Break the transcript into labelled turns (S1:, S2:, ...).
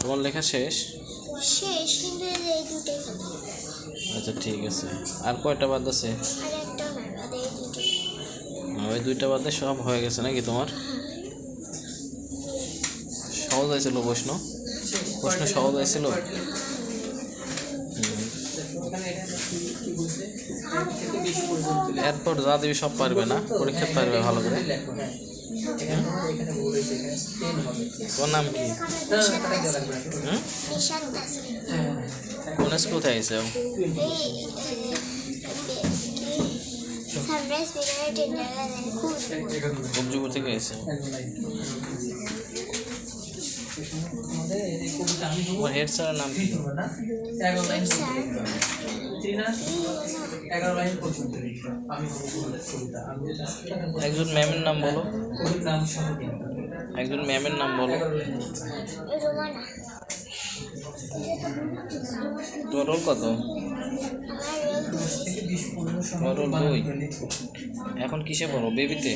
S1: তোমার লেখা শেষ?
S2: শেষ কিন্তু এই দুটোই
S1: আচ্ছা ঠিক আছে। আর কয়টা বাদ আছে?
S2: আর একটাও না বাদে এই দুটোই।
S1: ওই দুইটা বাদে সব হয়ে গেছে নাকি তোমার? সহজ হয়েছিল প্রশ্ন? প্রশ্ন সহজ হয়েছিল। এরপর যা দিবি সব পারবে না পরীক্ষা পারবে ভালো করে। তোর নাম কি কোন স্কুল থেকে
S2: টেন্ডার খুব
S1: থেকে আইসে হেড স্যারের নাম কি? একজন ম্যামের নাম বলো। একজন ম্যামের নাম বলো। তোমার রোল কত? তোমার রোল দুই। এখন কিসে পড়ো? বেবিতে